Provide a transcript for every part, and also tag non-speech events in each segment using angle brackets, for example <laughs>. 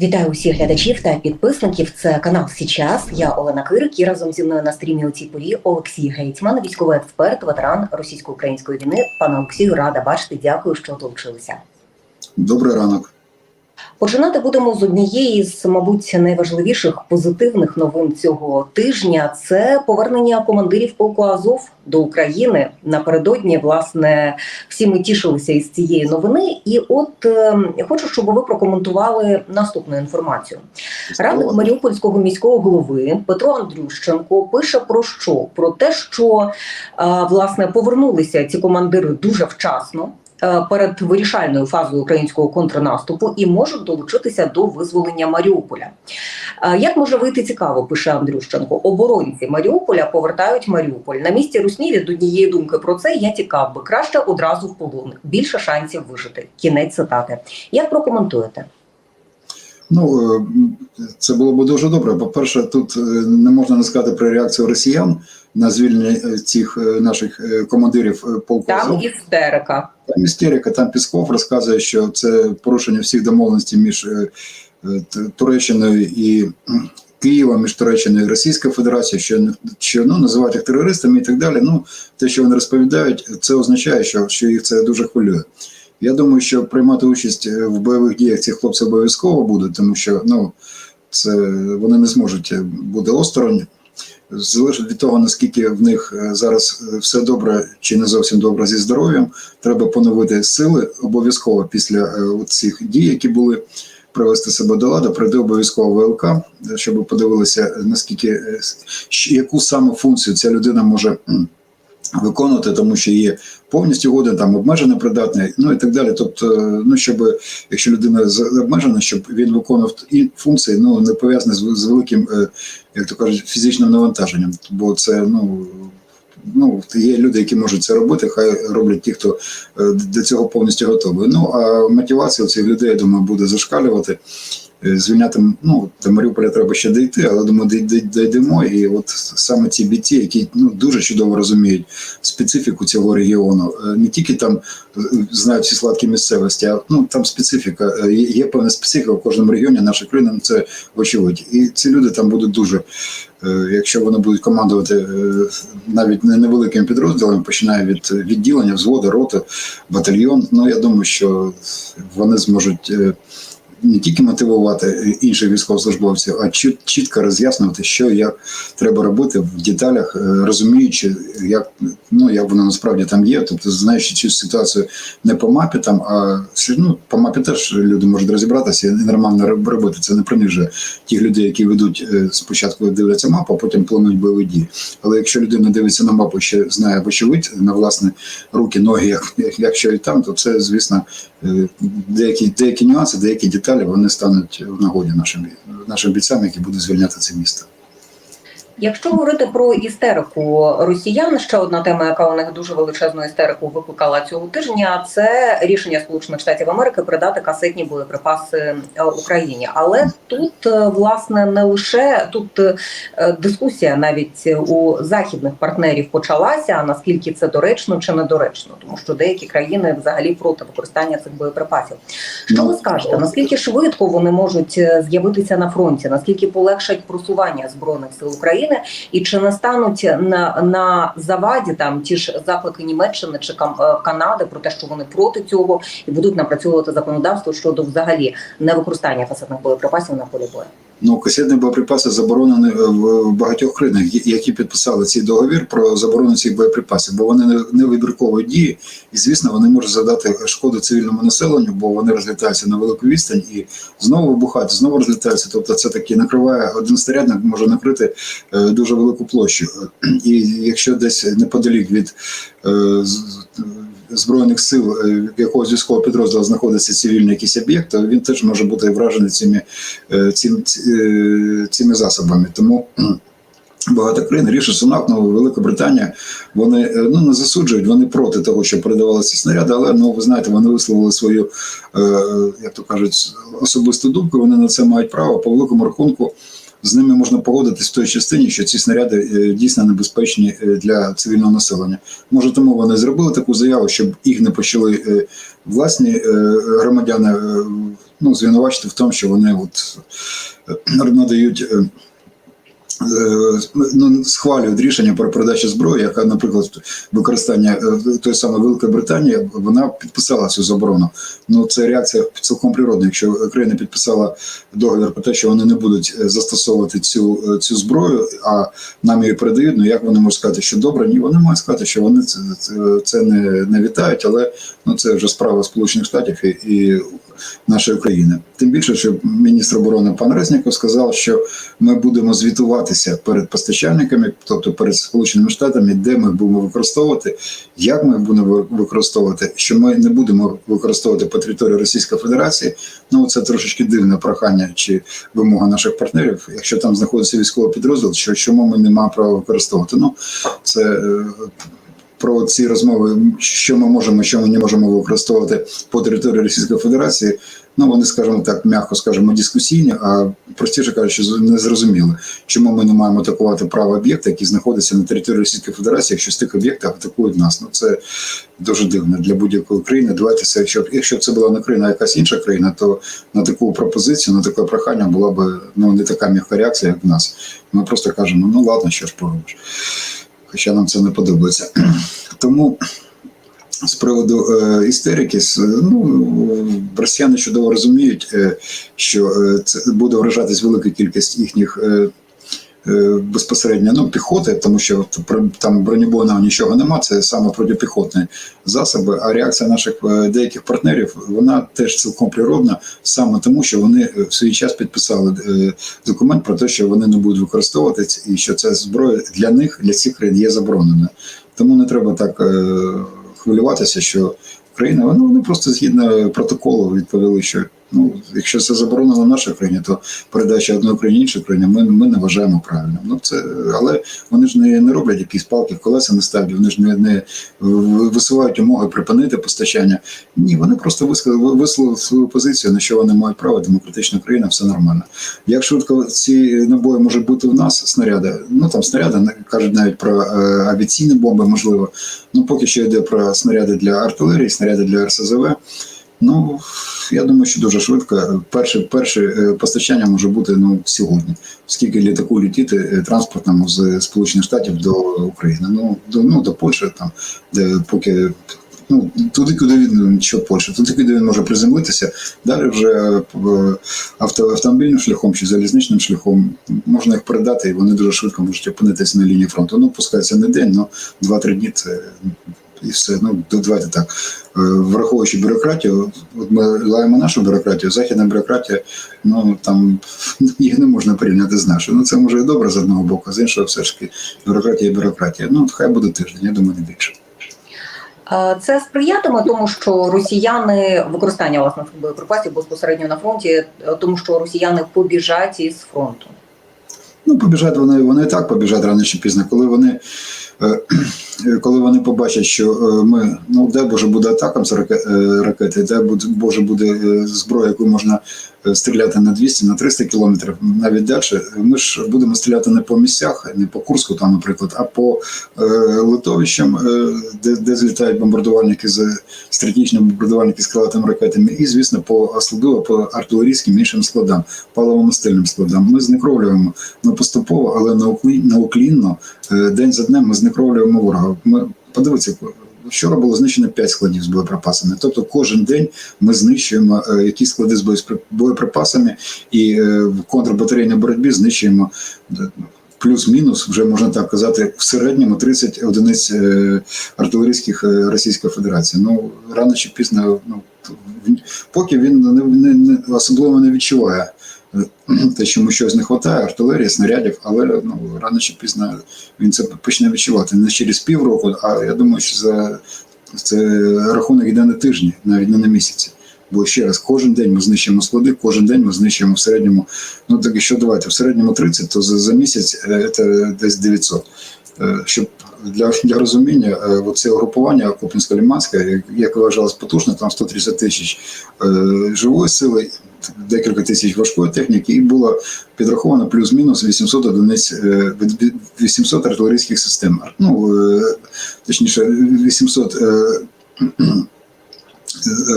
Вітаю усіх глядачів та підписників. Це канал Січас. Я Олена Кирик і разом зі мною на стрімі у цій порі Олексій Гейтьман, військовий експерт, ветеран російсько-української війни. Пане Олексію, рада бачити. Дякую, що долучилися. Добрий ранок. Починати будемо з однієї з, мабуть, найважливіших позитивних новин цього тижня. Це повернення командирів полку Азов до України. Напередодні, власне, всі ми тішилися із цієї новини. І от е, хочу, щоб ви прокоментували наступну інформацію. Радник Маріупольського міського голови Петро Андрющенко пише про що? Про те, що е, власне повернулися ці командири дуже вчасно перед вирішальною фазою українського контрнаступу і можуть долучитися до визволення Маріуполя. Е, Як може вийти цікаво, пише Андрющенко. Оборонці Маріуполя повертають Маріуполь. На місці русні від однієї думки про це я тікав би краще одразу в полон. Більше шансів вижити. Кінець цитати. Як прокоментуєте? Ну е, це було б дуже добре. По-перше, тут е, не можна не сказати про реакцію росіян на звільнення е, цих наших командирів полку. Там істерика. Там істерика, там Пісков розказує, що це порушення всіх домовленостей між Туреччиною і м, Києвом, між Туреччиною і Російською Федерацією, що, що ну, називають їх терористами і так далі. Ну, те, що вони розповідають, це означає, що, що їх це дуже хвилює. Я думаю, що приймати участь е, в бойових діях ці хлопці обов'язково будуть, тому що ну, це вони не зможуть е, бути осторонь. Залежить від того, наскільки в них е, зараз все добре чи не зовсім добре зі здоров'ям, треба поновити сили обов'язково після цих дій, які були привести себе до ладу, прийде обов'язково ВЛК, щоб подивилися, наскільки яку саме функцію ця людина може виконувати, тому що є повністю годен, там обмежено придатний, ну і так далі. Тобто, е, ну щоб якщо людина обмежена, щоб він виконував і функції, ну не пов'язані з, з великим, е, як то кажуть, фізичним навантаженням, бо це ну. Ну, є люди, які можуть це робити, хай роблять ті, хто е, до цього повністю готовий. Ну а мотивація у цих людей, я думаю, буде зашкалювати. Е, Звільняти ну, до Маріуполя треба ще дійти, але думаю, дій- дій- дійдемо. І от саме ці бійці, які ну дуже чудово розуміють специфіку цього регіону, е, не тільки там е, знають всі сладкі місцевості, а ну там специфіка. Є, певна специфіка в кожному регіоні нашої країни. ну, Це очевидь. І ці люди там будуть дуже. Якщо вони будуть командувати навіть не невеликим підрозділом, починає від відділення, взводу, роти, батальйон. Ну я думаю, що вони зможуть не тільки мотивувати інших військовослужбовців, а чіт- чітко роз'яснювати, що як треба робити в деталях, е, розуміючи, як ну як воно насправді там є. Тобто, знаючи цю ситуацію не по мапі, там а ну, по мапі теж люди можуть розібратися і нормально робити. Це не принижує тих людей, які ведуть е, спочатку дивляться мапу, а потім планують бойові дії. Але якщо людина дивиться на мапу, ще знає вочевидь на власні руки, ноги, як, якщо і там, то це звісно е, деякі деякі нюанси, деякі деталі вони стануть в нагоді нашим нашим бійцям, які будуть звільняти це місто. Якщо говорити про істерику росіян, ще одна тема, яка у них дуже величезну істерику викликала цього тижня, це рішення Сполучених Штатів Америки передати касетні боєприпаси е, Україні. Але тут е, власне не лише тут е, дискусія навіть у західних партнерів почалася. Наскільки це доречно чи недоречно, тому що деякі країни взагалі проти використання цих боєприпасів. Що ви скажете? Наскільки швидко вони можуть з'явитися на фронті? Наскільки полегшать просування збройних сил України? І чи не стануть на, на заваді там ті ж заклики Німеччини чи е, Канади про те, що вони проти цього і будуть напрацьовувати законодавство щодо взагалі невикористання фасетних боєприпасів на полі бою? Ну, касетні боєприпаси заборонені е, в багатьох країнах, які підписали цей договір про заборону цих боєприпасів, бо вони не- вибіркової дії, і звісно, вони можуть завдати шкоду цивільному населенню, бо вони розлітаються на велику відстань і знову вибухають, знову розлітаються. Тобто, це таки накриває один снарядник, може накрити е, дуже велику площу. І якщо десь неподалік від е, збройних сил е, якогось військового підрозділу знаходиться цивільний якийсь об'єкт, то він теж може бути вражений цими, е, цим, е, цими засобами. Тому багато країн, Ріша Сунак, ну, Велика Британія, вони ну, не засуджують, вони проти того, що передавали ці снаряди, але ну, ви знаєте, вони висловили свою, як то кажуть, особисту думку, вони на це мають право по великому рахунку. З ними можна погодитись в той частині, що ці снаряди е, дійсно небезпечні е, для цивільного населення. Може, тому вони зробили таку заяву, щоб їх не почали е, власні громадяни ну, звинувачити в тому, що вони от, надають. Е, Ну, схвалюють рішення про передачу зброї, яка, наприклад, використання е, той самої Великої Британії, вона підписала цю заборону. Ну це реакція цілком природна. Якщо Україна підписала договір про те, що вони не будуть е, застосовувати цю, цю зброю, а нам її передають. Ну як вони можуть сказати, що добре? Ні, вони мають сказати, що вони це, це не, не вітають, але ну це вже справа Сполучених Штатів і, і нашої країни. Тим більше, що міністр оборони пан Резніков сказав, що ми будемо звітуватися перед постачальниками, тобто перед Сполученими Штатами, де ми будемо використовувати, як ми будемо використовувати, що ми не будемо використовувати по території Російської Федерації. Ну це трошечки дивне прохання чи вимога наших партнерів. Якщо там знаходиться військовий підрозділ, що чому ми не маємо права використовувати? Ну це. Про ці розмови, що ми можемо, що ми не можемо використовувати по території Російської Федерації, ну вони, скажімо так, м'яко скажемо, дискусійні, а простіше кажучи, не зрозуміло, чому ми не маємо атакувати право об'єкта, який знаходиться на території Російської Федерації, якщо з тих об'єктів атакують нас. Ну це дуже дивно для будь-якої країни. Давайте це, якщо якщо це була не країна, а якась інша країна, то на таку пропозицію, на таке прохання була б ну не така м'яка реакція, як в нас. Ми просто кажемо, ну ладно, що ж поробиш. Хоча нам це не подобається. <clears throat> Тому з приводу е, істерики, ну росіяни чудово розуміють, е, що е, це буде вражатись велика кількість їхніх. Е, Безпосередньо ну, піхоти, тому що там бронебойного нічого нема, це саме протипіхотні засоби. А реакція наших е, деяких партнерів вона теж цілком природна, саме тому, що вони е, в свій час підписали е, документ про те, що вони не будуть використовувати і що ця зброя для них, для цих країн є заборонена. Тому не треба так е, хвилюватися, що Україна, ну вони просто згідно протоколу відповіли, що ну, якщо це заборонено в нашій країні, то передача одної країні іншій країні ми, ми не вважаємо правильним. Ну це але вони ж не, не роблять якісь палки в колеса не ставлять, вони ж не, не висувають умови припинити постачання. Ні, вони просто висловили, висловили свою позицію, на що вони мають право, демократична країна, все нормально. Як швидко ці набої можуть бути в нас, снаряди, ну там снаряди кажуть навіть про е, авіаційні бомби, можливо. Ну поки що йде про снаряди для артилерії, снаряди для РСЗВ. Ну я думаю, що дуже швидко. Перше, перше е, постачання може бути ну сьогодні, скільки літаку літіти е, транспортному з Сполучених Штатів до України. Ну до ну до Польщі, там де поки. Ну, туди, куди він що Польща, туди, куди він може приземлитися, далі вже е, авто, автомобільним шляхом чи залізничним шляхом можна їх передати, і вони дуже швидко можуть опинитися на лінії фронту. Ну, пускай це не день, ну 2-3 дні це і все. Ну, давайте так. Е, Враховуючи бюрократію, от ми лаємо нашу бюрократію, західна бюрократія, ну там <laughs> їх не можна порівняти з нашою. Ну це може і добре з одного боку, з іншого все ж таки бюрократія і бюрократія. Ну, хай буде тиждень, я думаю, не більше. Е, Це сприятиме тому, що росіяни використання власне боєприпасів безпосередньо на фронті, е, тому що росіяни побіжать із фронту. Ну, побіжать вони, вони і так побіжать рано чи пізно, коли вони. Е, Коли вони побачать, що е, ми, ну де Боже буде атакам з е, ракети, де Боже буде зброя, яку можна стріляти на 200, на 300 кілометрів, навіть далі. Ми ж будемо стріляти не по місцях, не по Курську, там, наприклад, а по литовищам, де, де злітають бомбардувальники з стратегічні бомбардувальники з крилатими ракетами, і звісно, по особливо по артилерійським іншим складам, паливомастильним складам. Ми знекровлюємо ми поступово, але науклі- науклінно, день за днем ми знекровлюємо ворога. Подивіться, вчора було знищено 5 складів з боєприпасами. Тобто кожен день ми знищуємо е, якісь склади з боєприпасами і е, в контрбатарейній боротьбі знищуємо. е, Плюс-мінус, вже можна так казати, в середньому 30 одиниць артилерійських Російської Федерації. Ну рано чи пізно, ну поки він не, не, не особливо не відчуває те, що йому щось не вистачає, артилерії, снарядів, але ну, рано чи пізно він це почне відчувати не через півроку, а я думаю, що за це рахунок йде на тижні, навіть не на місяці. Бо ще раз, кожен день ми знищуємо склади, кожен день ми знищуємо в середньому. Ну так якщо давайте в середньому 30, то за, за місяць е, це десь 900. Е, Щоб для, для розуміння, е, оце угрупування Купінсько-Ліманське, як- вважалось потужно, там 130 тисяч живої сили, декілька тисяч важкої техніки, і було підраховано плюс-мінус 800 одиниць, е, від- від- 800 артилерійських систем. Ну, е, точніше, 800 е,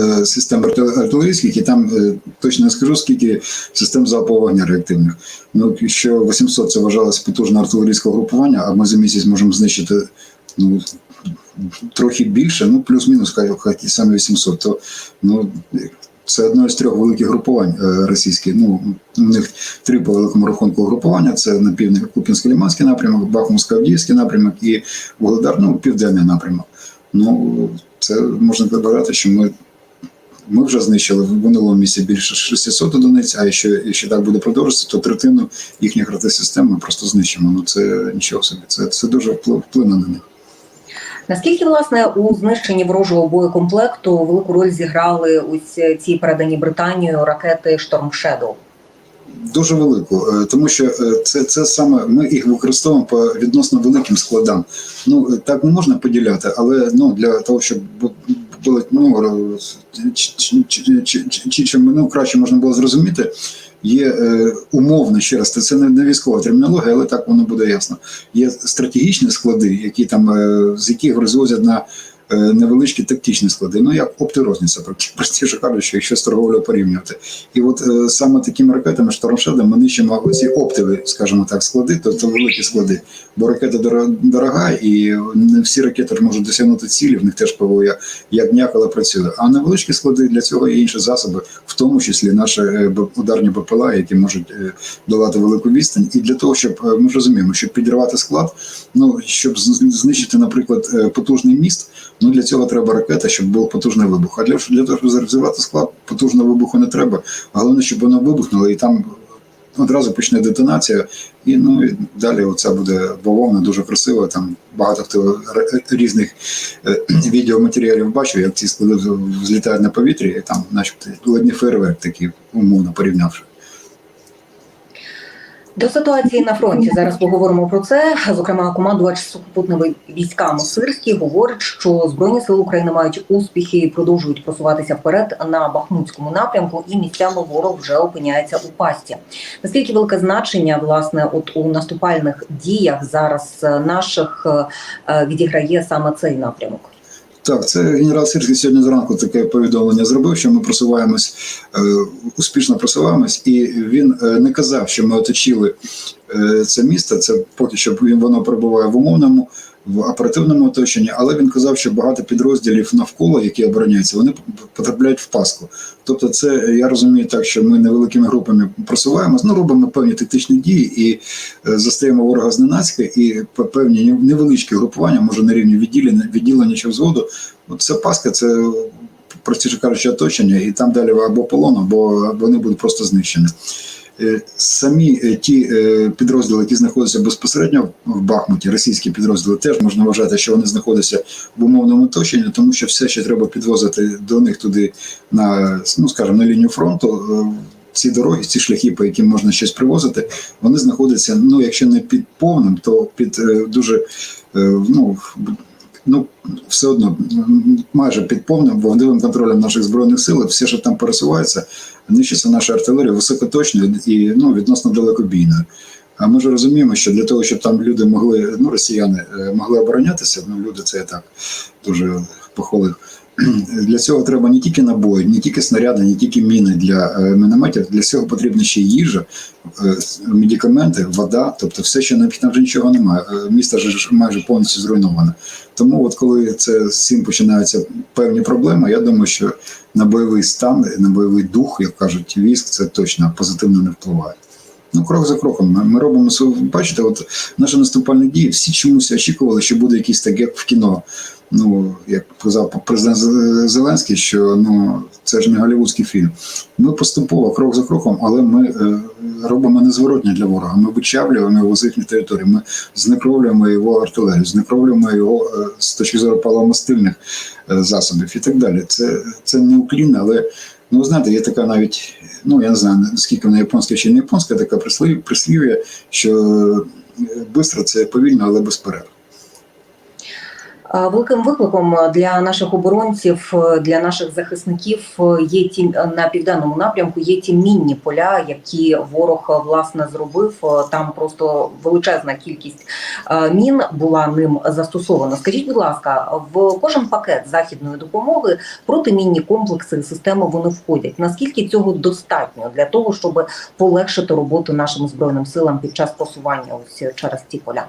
е, систем артилерійських, і там е, точно не скажу, скільки систем залпового вогня реактивних. Ну, що 800 це вважалося потужне артилерійське групування, а ми за місяць можемо знищити ну, трохи більше, ну плюс-мінус, хай, хай самі 800, то ну, це одне з трьох великих групувань е, російських. Ну, у них три по великому рахунку групування: це на південь Куп'янсько-Ліманський напрямок, Бахмутсько-Авдіївський напрямок і Вугледар, ну, південний напрямок. Ну, це можна вважати, що ми. Ми вже знищили в минулому місці більше 600 одиниць, а якщо, якщо так буде продовжуватися, то третину їхніх ратисистем ми просто знищимо. Ну це нічого собі. Це, це дуже вплине на них. Наскільки власне у знищенні ворожого боєкомплекту велику роль зіграли ось ці передані Британією ракети Shadow? Дуже велику, е, тому що е, це, це саме ми їх використовуємо по відносно великим складам. Ну е, так не можна поділяти, але ну для того, щоб було ну, чи, чи, чи, чи, чи, чи, чим, ну, краще можна було зрозуміти. Є е, умовно ще раз, це не, військова термінологія, але так воно буде ясно. Є стратегічні склади, які там е, з яких розвозять на невеличкі тактичні склади. Ну як оптирозниця, простіше кажучи, якщо з торговлею порівнювати. І от е, саме такими ракетами Штормшедом ми нищимо оці оптові, скажімо так, склади, тобто великі склади. Бо ракета дорога, і не всі ракети можуть досягнути цілі, в них теж ПВО як, але працює. А невеличкі склади для цього є інші засоби, в тому числі наші е, ударні БПЛА, які можуть е, долати велику відстань. І для того, щоб е, ми ж розуміємо, щоб підірвати склад, ну щоб знищити, наприклад, е, потужний міст. Ну для цього треба ракета, щоб був потужний вибух. А для, для того, щоб розірвати склад, потужного вибуху не треба. Головне, щоб воно вибухнуло і там одразу почне детонація. І ну і далі оця буде бавовна, дуже красиво. Там багато хто різних е, відеоматеріалів бачив, як ці склади злітають на повітрі, і там, начебто, ледні фейерверк такі, умовно порівнявши. До ситуації на фронті зараз поговоримо про це. Зокрема, командувач сухопутними військами Сирський говорить, що збройні сили України мають успіхи і продовжують просуватися вперед на Бахмутському напрямку, і місцями ворог вже опиняється у пасті. Наскільки велике значення власне от у наступальних діях зараз е, наших е, відіграє саме цей напрямок? Так, це генерал Сирський сьогодні зранку таке повідомлення зробив, що ми просуваємось, е, успішно просуваємось, і він е, не казав, що ми оточили е, це місто. Це поки що воно перебуває в умовному, в оперативному оточенні, але він казав, що багато підрозділів навколо, які обороняються, вони потрапляють в паску. Тобто, це я розумію так, що ми невеликими групами просуваємось, ну робимо певні тактичні дії і е, застаємо ворога зненацька, і певні невеличкі групування, може на рівні відділення, відділення чи взводу. От це паска, це простіше кажучи, оточення, і там далі або полон, або вони будуть просто знищені. Е, Самі е, ті е, підрозділи, які знаходяться безпосередньо в Бахмуті, російські підрозділи, теж можна вважати, що вони знаходяться в умовному оточенні, тому що все ще треба підвозити до них туди на ну скажімо, на лінію фронту. Ці дороги, ці шляхи, по яким можна щось привозити, вони знаходяться, ну якщо не під повним, то під дуже ну, ну все одно майже під повним вогневим контролем наших збройних сил. Все, що там пересувається, нищиться наша артилерія високоточною і ну, відносно далекобійною. А ми ж розуміємо, що для того, щоб там люди могли, ну росіяни е, могли оборонятися, ну люди це я так дуже похвалив. <clears throat> Для цього треба не тільки набої, не тільки снаряди, не тільки міни для е, мінометів. Для цього потрібна ще їжа, е, медикаменти, вода, тобто все, що необхідно, вже нічого немає. Місто ж майже повністю зруйноване. Тому, от коли це з цим починаються певні проблеми, я думаю, що на бойовий стан, на бойовий дух, як кажуть, військ, це точно позитивно не впливає. Ну, крок за кроком. Ми, робимо свою. Бачите, от наші наступальні дії всі чомусь очікували, що буде якийсь так, як в кіно. Ну, як казав президент Зеленський, що ну це ж не голівудський фільм. Ми поступово, крок за кроком, але ми е, робимо незворотні для ворога. Ми вичавлюємо його з їхніх територій. Ми знекровлюємо його артилерію, знекровлюємо його е, з точки зору паливомастильних е, засобів і так далі. Це, це не уклін, але ну знаєте, є така навіть, ну я не знаю наскільки вона японська чи не японська, така прислів, прислів'я, що е, бистро це повільно, але без перерв. Великим викликом для наших оборонців, для наших захисників є ті на південному напрямку. Є ті мінні поля, які ворог власне зробив. Там просто величезна кількість е, мін була ним застосована. Скажіть, будь ласка, в кожен пакет західної допомоги протимінні комплекси системи вони входять. Наскільки цього достатньо для того, щоб полегшити роботу нашим збройним силам під час просування ось через ці поля?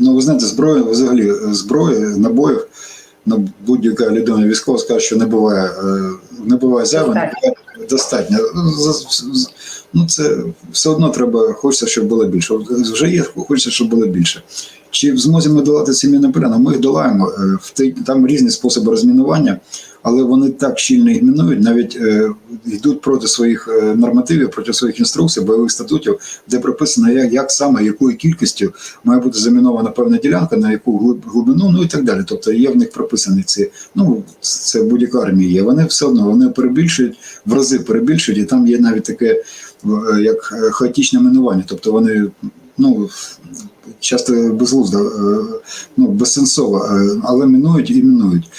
Ну, ви знаєте, зброя, взагалі, зброї, набоїв, ну, будь-яка людина військова скаже, що не буває, е, не буває зайве, не буває достатньо. Ну, Ну, це все одно треба, хочеться, щоб було більше. Вже є, хочеться, щоб було більше. Чи в змозі ми долати ці міни поля? Ну, Ми їх долаємо. Е, Там різні способи розмінування, але вони так щільно їх мінують, навіть е, йдуть проти своїх е, нормативів, проти своїх інструкцій, бойових статутів, де прописано, як, як саме, якою кількістю має бути замінована певна ділянка, на яку глибину, ну і так далі. Тобто є в них прописані ці, ну це будь-яка армія є. Вони все одно вони перебільшують, в рази перебільшують, і там є навіть таке е, як е, хаотичне минування. Тобто вони ну часто безглуздо, ну безсенсово, але мінують і мінують.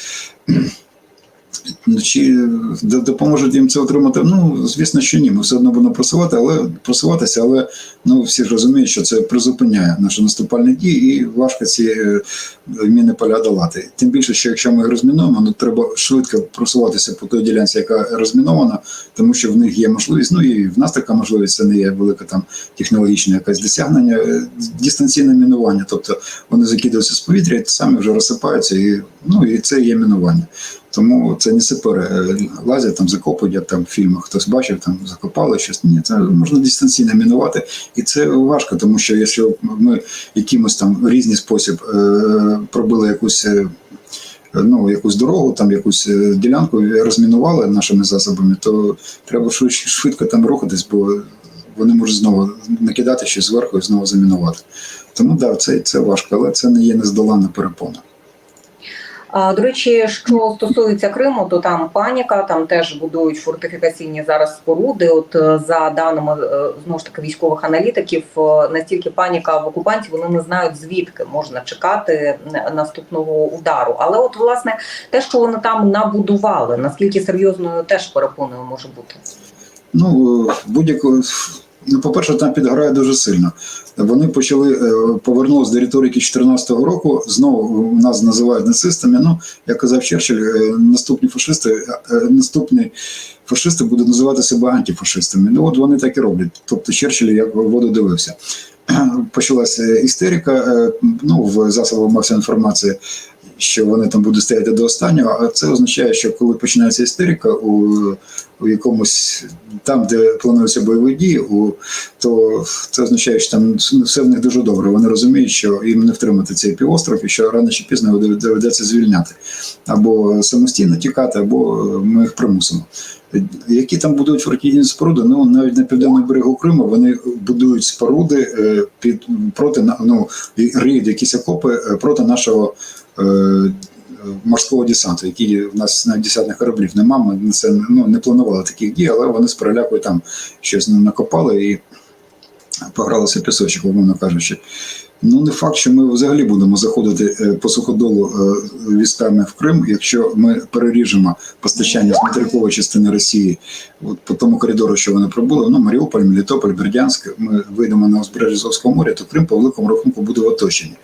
Чи допоможуть їм це отримати? Ну, звісно, що ні. Ми все одно будемо просувати, але просуватися, але ну всі ж розуміють, що це призупиняє наші наступальні дії, і важко ці е, міни поля долати. Тим більше, що якщо ми їх розмінуємо, ну треба швидко просуватися по той ділянці, яка розмінована, тому що в них є можливість. Ну і в нас така можливість це не є велике там технологічне якесь досягнення, е, дистанційне мінування. Тобто вони закидаються з повітря і самі вже розсипаються, і ну і це є мінування. Тому це не сапери е, лазять там, закопують, як там в фільмах хтось бачив, там закопали щось. Ні, це можна дистанційно мінувати, і це важко, тому що якщо ми якимось там в різний спосіб е, пробили якусь. е, Ну, якусь дорогу, там якусь ділянку розмінували нашими засобами, то треба швидко, швидко там рухатись, бо вони можуть знову накидати щось зверху і знову замінувати. Тому да, це, це важко, але це не є нездоланна перепона. До речі, що стосується Криму, то там паніка, там теж будують фортифікаційні зараз споруди. От е, за даними е, знову ж таки військових аналітиків, е, настільки паніка в окупантів, вони не знають звідки можна чекати наступного удару. Але от власне те, що вони там набудували, наскільки серйозною теж перепоною може бути. Ну, будь-яку. Ну, по-перше, там підгорає дуже сильно. Вони почали е, повернулися до риторики 2014 року. Знову нас називають нацистами. Ну, як казав Черчилль, е, наступні фашисти, е, наступні фашисти будуть називати себе антифашистами. Ну от вони так і роблять. Тобто Черчилль як воду дивився. <clears throat> Почалася істерика ну, в засобах масової інформації, що вони там будуть стояти до останнього. А це означає, що коли починається істерика у, у якомусь там, де плануються бойові дії, у, то це означає, що там все в них дуже добре. Вони розуміють, що їм не втримати цей півостров і що рано чи пізно доведеться звільняти або самостійно тікати, або ми їх примусимо. Які там будують фортифікаційні споруди? Ну навіть на південному берегу Криму вони будують споруди е, під проти ну, і якісь окопи е, проти нашого. Е, Морського десанту, який в нас навіть десятних кораблів нема. Ми це ну, не планували таких дій, але вони з перелякою там щось накопали і погралися пісочок, умовно кажучи. Ну, не факт, що ми взагалі будемо заходити е, по суходолу е, військами в Крим, якщо ми переріжемо постачання з материкової частини Росії от по тому коридору, що вони пробули, ну Маріуполь, Мелітополь, Бердянськ, ми вийдемо на узбережжя Азовського моря, то Крим по великому рахунку буде в оточенні.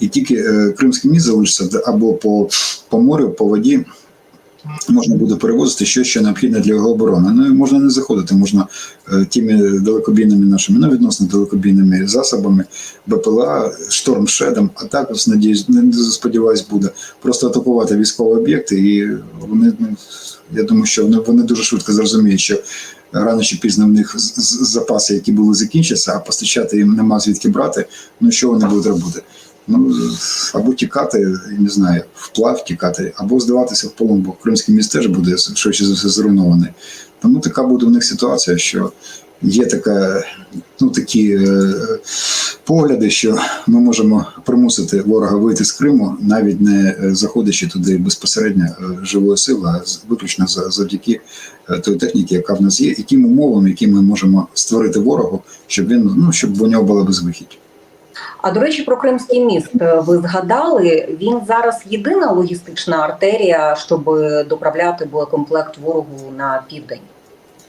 І тільки е, Кримський міст залишиться або по, по морю, по воді. Можна буде перевозити що необхідне для його оборони. Ну можна не заходити, можна е, тими далекобійними нашими, ну відносно далекобійними засобами, БПЛА, штормшедом, а також надіюсь, не сподіваюсь, буде просто атакувати військові об'єкти, і вони ну, я думаю, що вони, вони дуже швидко зрозуміють, що рано чи пізно в них запаси, які були закінчаться, а постачати їм нема звідки брати. Ну що вони будуть робити? Ну або тікати, я не знаю, вплав тікати, або здаватися в полон, бо Кримський міст теж буде швидше за все зруйнований. Тому така буде в них ситуація, що є така, ну такі е, погляди, що ми можемо примусити ворога вийти з Криму, навіть не е, заходячи туди безпосередньо е, живою силою, а виключно завдяки е, тої техніки, яка в нас є, і тим умовам, які ми можемо створити ворогу, щоб він ну щоб у нього була безвихідь. А до речі, про Кримський міст е, ви згадали. Він зараз єдина логістична артерія, щоб доправляти боєкомплект ворогу на південь.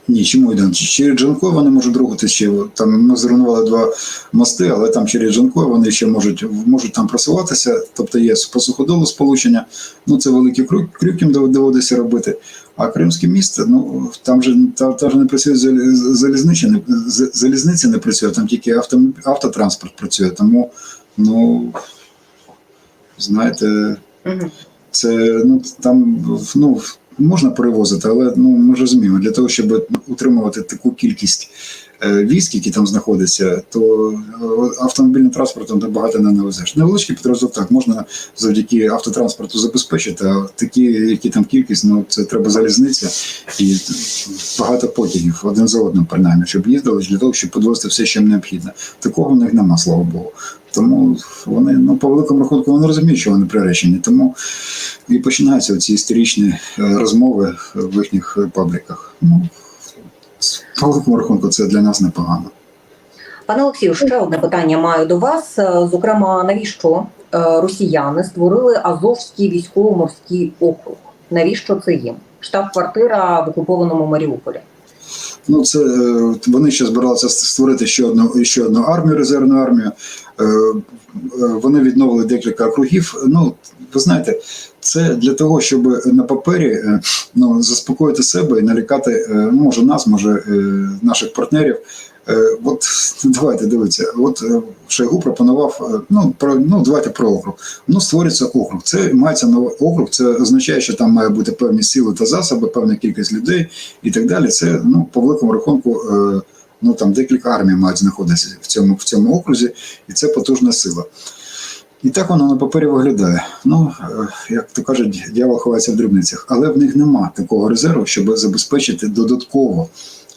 Ні, чому йдемо? Через Джанкой вони можуть рухатися ще. Там ми зруйнували два мости, але там через Джанкой вони ще можуть, можуть там просуватися. Тобто є по суходолу сполучення. Ну це великі крюк, крюк їм доводиться робити. А Кримське місто, ну там же та, та ж не працює залізниця, не залізниця не працює, там тільки авто, автотранспорт працює. Тому ну знаєте, це ну там ну можна перевозити, але ну ми розуміємо, для того, щоб утримувати таку кількість е, військ, які там знаходяться, то е, автомобільним транспортом багато не навезеш. Невеличкий підрозділ так можна завдяки автотранспорту забезпечити, а такі, які там кількість, ну це треба залізниця і багато потягів один за одним, принаймні, щоб їздили для того, щоб підвозити все, що необхідно. Такого в них нема, слава Богу. Тому вони ну по великому рахунку вони розуміють, що вони приречені. Тому і починаються ці історичні е, розмови в їхніх пабліках. Ну по великому рахунку це для нас непогано. Пане Олексію, ще одне питання маю до вас. Е, Зокрема, навіщо е, росіяни створили Азовський військово-морський округ? Навіщо це їм? Штаб-квартира в окупованому Маріуполі. Ну, це вони ще збиралися створити ще одну ще одну армію, резервну армію. Вони відновили декілька округів. Ну, ви знаєте, це для того, щоб на папері е, ну, заспокоїти себе і налякати, е, може, нас, може, е, наших партнерів. Е, От <laughs> давайте дивіться, от е, Шойгу пропонував. е, Ну про ну давайте про округ. Ну створюється округ. Це мається новий округ. Це означає, що там має бути певні сили та засоби, певна кількість людей і так далі. Це ну по великому рахунку. е, Ну там декілька армій мають знаходитися в цьому в цьому окрузі, і це потужна сила. І так воно на папері виглядає. Ну, е, як то кажуть, дьявол ховається в дрібницях, але в них нема такого резерву, щоб забезпечити додатково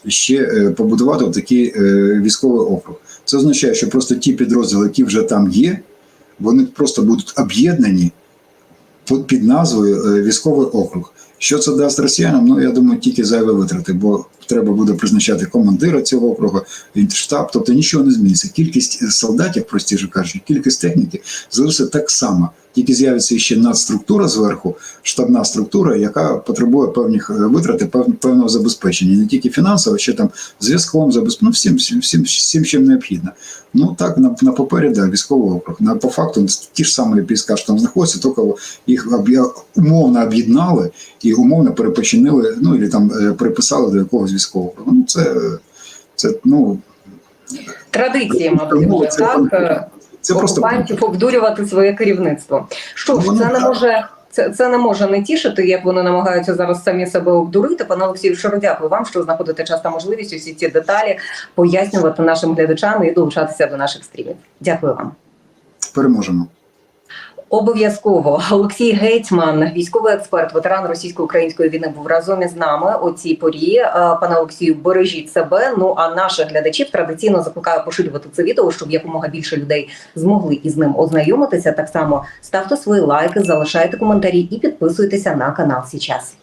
ще е, побудувати такий е, військовий округ. Це означає, що просто ті підрозділи, які вже там є, вони просто будуть об'єднані під- назвою військовий округ. Що це дасть росіянам? Ну я думаю, тільки зайві витрати, бо треба буде призначати командира цього округу, штаб, тобто нічого не зміниться. Кількість солдатів, простіше кажучи, кількість техніки залишиться так само. Тільки з'явиться ще надструктура зверху, штабна структура, яка потребує певних е, витрат певного забезпечення, не тільки фінансово, ще там зв'язком, забезпечення, ну, всім, всім, всім, всім, чим необхідно. Ну так, на, на папері, да, військовий округ. На, по факту ті ж самі війська, що там знаходяться, тільки їх об'я- умовно об'єднали і умовно перепочинили, ну і там е, переписали до якогось округу. Ну це, це ну Традиції, мабуть, Ну, це так це просто окупантів обдурювати своє керівництво. Що ж, Ну, це не може. Це, це не може не тішити, як вони намагаються зараз самі себе обдурити. Пане Олексію, щиро дякую вам, що знаходите час та можливість усі ці деталі пояснювати нашим глядачам і долучатися до наших стрімів. Дякую вам. переможемо. Обов'язково Олексій Гетьман, військовий експерт, ветеран російсько-української війни, був разом із нами у цій порі. Е, Пане Олексію, бережіть себе. Ну а наших глядачів традиційно закликаю поширювати це відео, щоб якомога більше людей змогли із ним ознайомитися. Так само ставте свої лайки, залишайте коментарі і підписуйтеся на канал Січас.